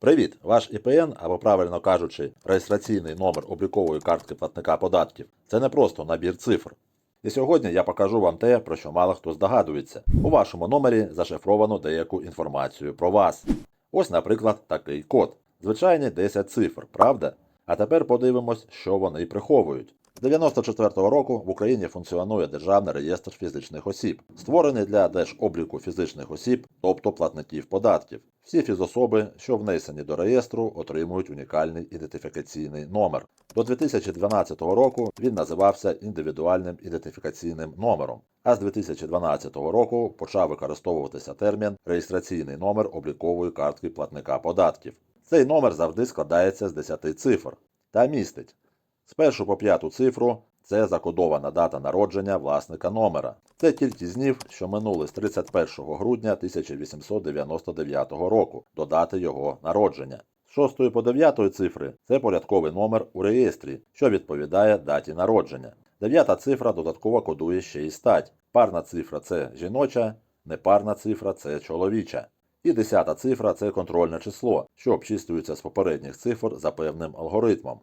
Привіт! Ваш ІПН, або правильно кажучи, реєстраційний номер облікової картки платника податків це не просто набір цифр. І сьогодні я покажу вам те, про що мало хто здогадується. У вашому номері зашифровано деяку інформацію про вас. Ось, наприклад, такий код. Звичайні 10 цифр, правда? А тепер подивимось, що вони приховують. З 94-го року в Україні функціонує Державний реєстр фізичних осіб, створений для держобліку фізичних осіб, тобто платників податків. Всі фізособи, що внесені до реєстру, отримують унікальний ідентифікаційний номер. До 2012 року він називався індивідуальним ідентифікаційним номером, а з 2012 року почав використовуватися термін реєстраційний номер облікової картки платника податків. Цей номер завжди складається з 10 цифр та містить з першу по п'яту цифру це закодована дата народження власника номера. Це кількість днів, що минули з 31 грудня 1899 року до дати його народження. З 6 по 9 цифри це порядковий номер у реєстрі, що відповідає даті народження. Дев'ята цифра додатково кодує ще й стать. Парна цифра це жіноча, непарна цифра це чоловіча. І десята цифра це контрольне число, що обчислюється з попередніх цифр за певним алгоритмом.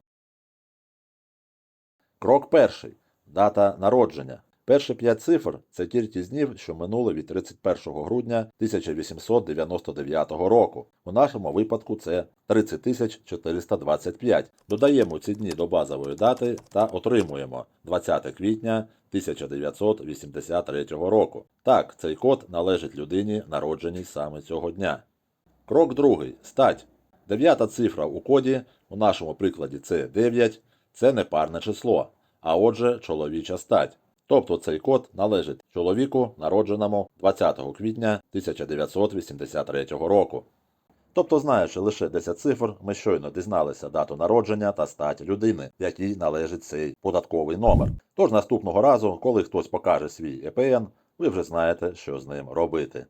Крок перший. Дата народження. Перші п'ять цифр це кількість днів, що минули від 31 грудня 1899 року. У нашому випадку це 30425. Додаємо ці дні до базової дати та отримуємо 20 квітня 1983 року. Так, цей код належить людині, народженій саме цього дня. Крок другий. Стать. Дев'ята цифра у коді, у нашому прикладі це 9, це непарне число, а отже чоловіча стать. Тобто цей код належить чоловіку, народженому 20 квітня 1983 року. Тобто, знаючи лише 10 цифр, ми щойно дізналися дату народження та стать людини, якій належить цей податковий номер. Тож наступного разу, коли хтось покаже свій ЕПН, ви вже знаєте, що з ним робити.